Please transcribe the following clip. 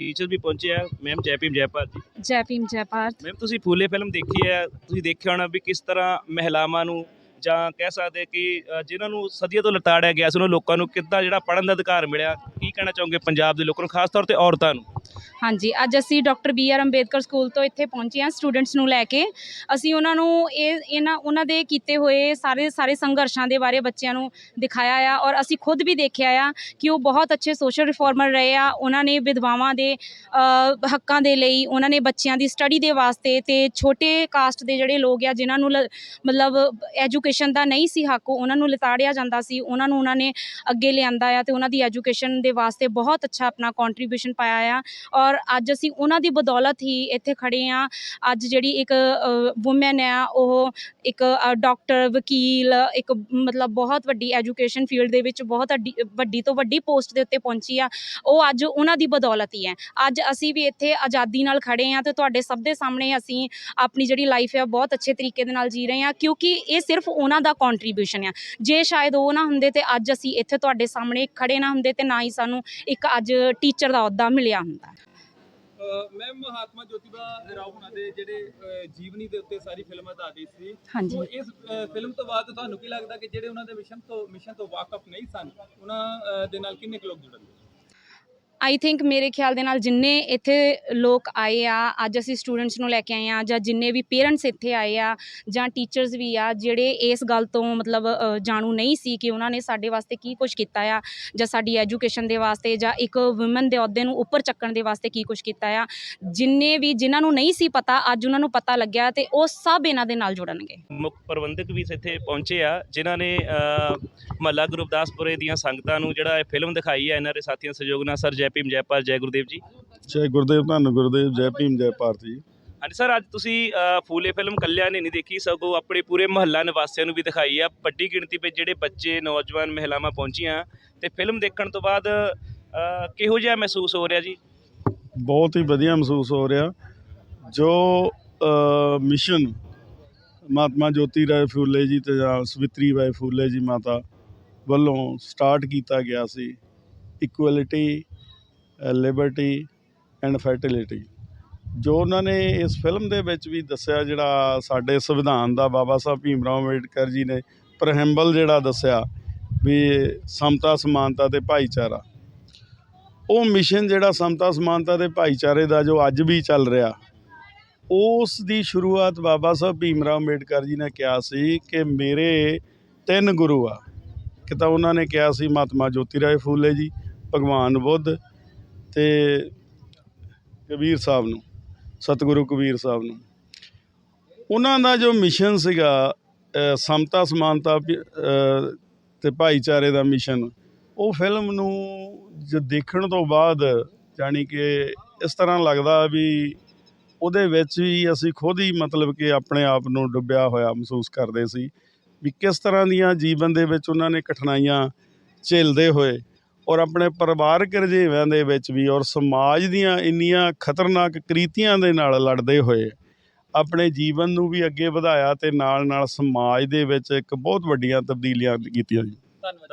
Teacher ਵੀ ਪਹੁੰਚੇ ਆ। Ma'am ਜੈ ਭੀਮ ਜੈ ਜੀ। ਭੀਮ ਜੈ ਭਾਰਤ। ਮੈਮ ਤੁਸੀਂ ਫੂਲੇ ਫਿਲਮ ਦੇਖੀ ਹੈ। ਤੁਸੀਂ ਦੇਖਿਆ ਹੋਣਾ ਵੀ ਕਿਸ ਤਰ੍ਹਾਂ ਮਹਿਲਾਵਾਂ ਨੂੰ ਜਾਂ ਕਹਿ ਸਕਦੇ ਕਿ ਅ, ਜਿਨ੍ਹਾਂ ਨੂੰ ਸਦੀਆਂ ਤੋਂ ਲਤਾੜਿਆ ਗਿਆ ਸੀ ਉਹਨਾਂ ਲੋਕਾਂ ਨੂੰ ਕਿੱਦਾਂ ਜਿਹੜਾ ਪੜ੍ਹਨ ਦਾ ਅਧਿਕਾਰ ਮਿਲਿਆ ਕੀ ਕਹਿਣਾ ਚਾਹੋਗੇ ਪੰਜਾਬ ਦੇ ਲੋਕਾਂ ਨੂੰ ਖਾਸ ਤੌਰ ਤੇ ਔਰਤਾਂ ਨੂੰ? ਹਾਂਜੀ ਅੱਜ ਅਸੀਂ doctor B R Ambedkar school ਤੋਂ ਇੱਥੇ ਪਹੁੰਚੇ ਹਾਂ ਸਟੂਡੈਂਟਸ ਨੂੰ ਲੈ ਕੇ। ਅਸੀਂ ਉਹਨਾਂ ਨੂੰ ਇਹ ਇਹਨਾਂ ਉਹਨਾਂ ਦੇ ਕੀਤੇ ਹੋਏ ਸਾਰੇ ਸਾਰੇ ਸੰਘਰਸ਼ਾਂ ਦੇ ਬਾਰੇ ਬੱਚਿਆਂ ਨੂੰ ਦਿਖਾਇਆ ਆ ਔਰ ਅਸੀਂ ਖੁਦ ਵੀ ਦੇਖਿਆ ਆ ਕਿ ਉਹ ਬਹੁਤ ਅੱਛੇ ਸੋਸ਼ਲ ਰਿਫਾਰਮਰ ਰਹੇ ਆ। ਉਹਨਾਂ ਨੇ ਵਿਧਵਾਵਾਂ ਦੇ ਅ, ਹੱਕਾਂ ਦੇ ਲਈ ਉਹਨਾਂ ਨੇ ਬੱਚਿਆਂ ਦੀ ਸਟੱਡੀ ਦੇ ਵਾਸਤੇ ਤੇ ਛੋਟੇ ਕਾਸਟ ਦੇ ਜਿਹੜੇ ਲੋਕ ਆ ਜਿਨ੍ਹਾਂ ਨੂੰ ਲ- ਮਤਲਬ ਐਜੂਕੇਸ਼ਨ ਦਾ ਨਹੀਂ ਸੀ ਹੱਕ ਉਹਨਾਂ ਨੂੰ ਲਿਤਾੜਿਆ ਜਾਂਦਾ ਸੀ। ਉਹਨਾਂ ਨੂੰ ਉਹਨਾਂ ਨੇ ਅੱਗੇ ਲਿਆਂਦਾ ਆ ਤੇ ਉਹਨਾਂ ਦੀ ਐਜੂਕੇਸ਼ਨ ਦੇ ਵਾਸਤੇ ਬਹੁਤ ਅੱਛਾ ਆਪਣਾ ਕੰਟਰੀਬਿਊਸ਼ਨ ਪਾਇਆ ਆ। ਔਰ ਅੱਜ ਅਸੀਂ ਉਹਨਾਂ ਦੀ ਬਦੌਲਤ ਹੀ ਇੱਥੇ ਖੜੇ ਆ ਅੱਜ ਜਿਹੜੀ ਇੱਕ ਔਮਨ ਆ ਉਹ ਇੱਕ ਡਾਕਟਰ ਵਕੀਲ, ਇੱਕ ਮਤਲਬ ਬਹੁਤ ਵੱਡੀ ਐਜੂਕੇਸ਼ਨ ਫੀਲਡ ਦੇ ਵਿੱਚ ਬਹੁਤ ਅੱਡੀ- ਵੱਡੀ ਤੋਂ ਵੱਡੀ ਪੋਸਟ ਦੇ ਉੱਤੇ ਪਹੁੰਚੀ ਆ। ਉਹ ਅੱਜ ਉਹਨਾਂ ਦੀ ਬਦੌਲਤ ਹੀ ਹੈ। ਅੱਜ ਅਸੀਂ ਵੀ ਇੱਥੇ ਆਜ਼ਾਦੀ ਨਾਲ ਖੜੇ ਆ ਤੇ ਤੁਹਾਡੇ ਸਭ ਦੇ ਸਾਹਮਣੇ ਅਸੀਂ ਆਪਣੀ ਜਿਹੜੀ ਲਾਈਫ ਆ ਬਹੁਤ ਅੱਛੇ ਤਰੀਕੇ ਦੇ ਨਾਲ ਜੀ ਰਹੇ ਆ ਕਿਉਂਕਿ ਇਹ ਸਿਰਫ ਉਹਨਾਂ ਦਾ ਕੰਟਰੀਬਿਊਸ਼ਨ ਆ। ਜੇ ਸ਼ਾਇਦ ਉਹ ਨਾ ਹੁੰਦੇ ਤੇ ਅੱਜ ਅਸੀਂ ਇੱਥੇ ਤੁਹਾਡੇ ਸਾਹਮਣੇ ਖੜੇ ਨਾ ਹੁੰਦੇ ਤੇ ਨਾ ਹੀ ਸਾਨੂੰ ਇੱਕ ਅੱਜ ਟੀਚਰ ਦਾ ਅਹੁਦਾ ਮਿਲਿਆ ਹੁੰਦਾ। ਮੈਮ ਮਹਾਤਮਾ ਜੋਤੀਬਾ ਰਾਓ ਹੁਣਾਂ ਦੇ ਜਿਹੜੇ ਜੀਵਨੀ ਦੇ ਉੱਤੇ ਸਾਰੀ ਫਿਲਮ ਆਧਾਰਿਤ ਸੀ। ਹਾਂਜੀ। ਸੋ ਇਸ ਫਿਲਮ ਤੋਂ ਬਾਅਦ ਤੁਹਾਨੂੰ ਕੀ ਲੱਗਦਾ ਕਿ ਜਿਹੜੇ ਉਹਨਾਂ ਦੇ ਮਿਸ਼ਨ ਤੋਂ ਮਿਸ਼ਨ ਤੋਂ ਵਾਕਫ ਨਹੀਂ ਸਨ ਉਹਨਾਂ ਦੇ ਨਾਲ ਕਿੰਨੇ ਕੁ ਲੋਕ ਜੁੜਨਗੇ ਆਈ ਥਿੰਕ ਮੇਰੇ ਖਿਆਲ ਦੇ ਨਾਲ ਜਿੰਨੇ ਇੱਥੇ ਲੋਕ ਆਏ ਆ, ਅੱਜ ਅਸੀਂ ਸਟੂਡੈਂਟਸ ਨੂੰ ਲੈ ਕੇ ਆਏ ਆ, ਜਾਂ ਜਿੰਨੇ ਵੀ ਪੇਰੈਂਟਸ ਇੱਥੇ ਆਏ ਆ, ਜਾਂ ਟੀਚਰਸ ਵੀ ਆ, ਜਿਹੜੇ ਇਸ ਗੱਲ ਤੋਂ ਮਤਲਬ ਜਾਣੂ ਨਹੀਂ ਸੀ ਕਿ ਉਹਨਾਂ ਨੇ ਸਾਡੇ ਵਾਸਤੇ ਕੀ ਕੁਝ ਕੀਤਾ ਆ, ਜਾਂ ਸਾਡੀ ਐਜੂਕੇਸ਼ਨ ਦੇ ਵਾਸਤੇ, ਜਾਂ ਇੱਕ ਔਮਨ ਦੇ ਅਹੁਦੇ ਨੂੰ ਉੱਪਰ ਚੱਕਣ ਦੇ ਵਾਸਤੇ ਕੀ ਕੁਝ ਕੀਤਾ ਆ, ਜਿੰਨੇ ਵੀ ਜਿਨ੍ਹਾਂ ਨੂੰ ਨਹੀਂ ਸੀ ਪਤਾ, ਅੱਜ ਉਹਨਾਂ ਨੂੰ ਪਤਾ ਲੱਗਿਆ ਤੇ ਉਹ ਸਭ ਇਹਨਾਂ ਦੇ ਨਾਲ ਜੁੜਨਗੇ। ਮੁੱਖ ਪ੍ਰਬੰਧਕ ਵੀ ਇੱਥੇ ਪਹੁੰਚੇ ਆ, ਜਿਨ੍ਹਾਂ ਨੇ ਮਹੱਲਾ ਗੁਰਦਾਸਪੁਰੇ ਦੀਆਂ ਸੰਗਤਾਂ ਨੂੰ ਜਿਹੜਾ ਇਹ ਫਿਲਮ ਦਿਖਾਈ ਆ, ਇਹਨਾਂ ਦੇ ਸਾਥੀਆਂ ਸਹਿਯੋਗ ਨਾਲ, ਸਰ ਜੈ ਭੀਮ ਜੈ ਭਾਰਤ ਜੈ ਗੁਰਦੇਵ ਜੀ। ਜੈ ਗੁਰਦੇਵ ਧੰਨ ਗੁਰਦੇਵ ਜੈ ਭੀਮ ਜੈ ਭਾਰਤ ਜੀ। ਹਾਂਜੀ ਸਰ ਅੱਜ ਤੁਸੀਂ ਅ, ਫੂਲੇ ਫਿਲਮ ਕੱਲਿਆਂ ਨੇ ਨਹੀਂ ਦੇਖੀ ਸਗੋਂ ਆਪਣੇ ਪੂਰੇ ਮਹੱਲਾ ਨਿਵਾਸੀਆਂ ਨੂੰ ਵੀ ਦਿਖਾਈ ਆ। ਵੱਡੀ ਗਿਣਤੀ ਵਿੱਚ ਜਿਹੜੇ ਬੱਚੇ ਨੌਜਵਾਨ ਮਹਿਲਾਵਾਂ ਪਹੁੰਚੀਆਂ ਤੇ ਫਿਲਮ ਦੇਖਣ ਤੋਂ ਬਾਅਦ ਅ, ਕਿਹੋ ਜਿਹਾ ਮਹਿਸੂਸ ਹੋ ਰਿਹਾ ਜੀ? ਬਹੁਤ ਹੀ ਵਧੀਆ ਮਹਿਸੂਸ ਹੋ ਰਿਹਾ। ਜੋ ਅ, ਮਿਸ਼ਨ ਮਹਾਤਮਾ ਜੋਤੀ ਰਾਏ ਫੂਲੇ ਜੀ ਤੇ ਜਾਂ ਸਵਿਤਰੀ ਬਾਈ ਫੂਲੇ ਜੀ ਮਾਤਾ ਵੱਲੋਂ ਸਟਾਰਟ ਕੀਤਾ ਗਿਆ ਸੀ ਇਕੁਐਲਿਟੀ ਲਿਬਰਟੀ ਐਂਡ ਫਰਟੀਲਿਟੀ ਜੋ ਉਹਨਾਂ ਨੇ ਇਸ ਫਿਲਮ ਦੇ ਵਿੱਚ ਵੀ ਦੱਸਿਆ, ਜਿਹੜਾ ਸਾਡੇ ਸੰਵਿਧਾਨ ਦਾ ਬਾਬਾ ਸਾਹਿਬ ਭੀਮ ਰਾਓ ਅੰਬੇਡਕਰ ਜੀ ਨੇ ਪ੍ਰਹਿੰਬਲ ਜਿਹੜਾ ਦੱਸਿਆ ਵੀ ਸਮਤਾ, ਸਮਾਨਤਾ ਤੇ ਭਾਈਚਾਰਾ। ਉਹ ਮਿਸ਼ਨ ਜਿਹੜਾ ਸਮਤਾ, ਸਮਾਨਤਾ ਤੇ ਭਾਈਚਾਰੇ ਦਾ ਜੋ ਅੱਜ ਵੀ ਚੱਲ ਰਿਹਾ, ਉਸ ਦੀ ਸ਼ੁਰੂਆਤ ਬਾਬਾ ਸਾਹਿਬ ਭੀਮ ਰਾਓ ਅੰਬੇਡਕਰ ਜੀ ਨੇ ਕਿਹਾ ਸੀ ਕਿ ਮੇਰੇ ਤਿੰਨ ਗੁਰੂ ਆ। ਕਿ ਤਾਂ ਉਹਨਾਂ ਨੇ ਕਿਹਾ ਸੀ, ਮਹਾਤਮਾ ਜੋਤੀ ਰਾਏ ਫੂਲੇ ਜੀ, ਭਗਵਾਨ ਬੁੱਧ ਤੇ ਕਬੀਰ ਸਾਹਿਬ ਨੂੰ ਸਤਿਗੁਰੂ ਕਬੀਰ ਸਾਹਿਬ ਨੂੰ। ਉਹਨਾਂ ਦਾ ਜੋ ਮਿਸ਼ਨ ਸੀਗਾ ਸਮਤਾ ਸਮਾਨਤਾ ਵੀ, ਤੇ ਭਾਈਚਾਰੇ ਦਾ ਮਿਸ਼ਨ ਉਹ ਫਿਲਮ ਨੂੰ ਜੋ ਦੇਖਣ ਤੋਂ ਬਾਅਦ ਜਾਣੀ ਕਿ ਇਸ ਤਰ੍ਹਾਂ ਲੱਗਦਾ ਵੀ ਉਹਦੇ ਵਿੱਚ ਵੀ ਅਸੀਂ ਖੁਦ ਹੀ ਮਤਲਬ ਕਿ ਆਪਣੇ ਆਪ ਨੂੰ ਡੁੱਬਿਆ ਹੋਇਆ ਮਹਿਸੂਸ ਕਰਦੇ ਸੀ ਵੀ ਕਿਸ ਤਰ੍ਹਾਂ ਦੀਆਂ ਜੀਵਨ ਦੇ ਵਿੱਚ ਉਹਨਾਂ ਨੇ ਕਠਿਨਾਈਆਂ ਝੇਲਦੇ ਹੋਏ ਔਰ ਆਪਣੇ ਪਰਿਵਾਰਕ ਰੁਝੇਵਿਆਂ ਦੇ ਵਿੱਚ ਵੀ ਔਰ ਸਮਾਜ ਦੀਆਂ ਇੰਨੀਆਂ ਖਤਰਨਾਕ ਕ੍ਰੀਤੀਆਂ ਦੇ ਨਾਲ ਲੜਦੇ ਹੋਏ ਆਪਣੇ ਜੀਵਨ ਨੂੰ ਵੀ ਅੱਗੇ ਵਧਾਇਆ ਅਤੇ ਨਾਲ ਨਾਲ ਸਮਾਜ ਦੇ ਵਿੱਚ ਇੱਕ ਬਹੁਤ ਵੱਡੀਆਂ ਤਬਦੀਲੀਆਂ ਕੀਤੀਆਂ ਜੀ। ਧੰਨਵਾਦ।